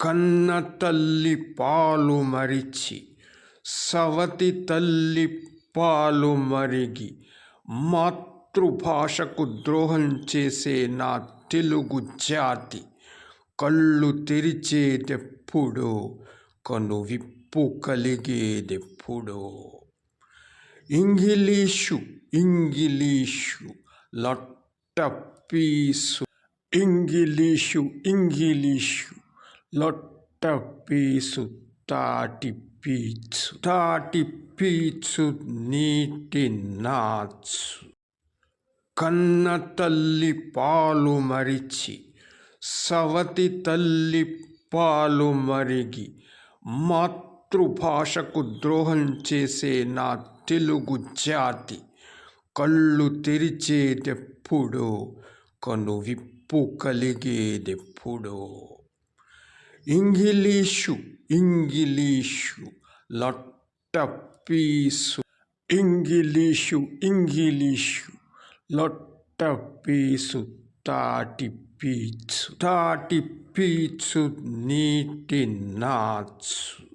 కన్న తల్లి పాలు మరిచి సవతి తల్లి పాలు మరిగి మాతృభాషకు ద్రోహం చేసే నా తెలుగు జాతి కళ్ళు తెరిచేదెప్పుడో కను విప్పు కలిగేదెప్పుడో. ఇంగిలీషు ఇంగిలీషు లొట్టపీసు ఇంగిలీషు ఇంగిలీషు. లొట్టపీసు తాటి పీచు తాటి పీచు నీటి నాచు. కన్న తల్లి పాలు మరిచి సవతి తల్లి పాలు మరిగి మాతృభాషకు ద్రోహం చేసే నా తెలుగు జాతి కళ్ళు తెరిచేదెప్పుడో కను విప్పు కలిగేదెప్పుడో. ఇంగిలీషు ఇంగిలీషు లొట్టపీసు ఇంగిలీషు ఇంగిలీషు లొట్టపీసు తాటి పీచు తాటి పీచు నీటి నాచు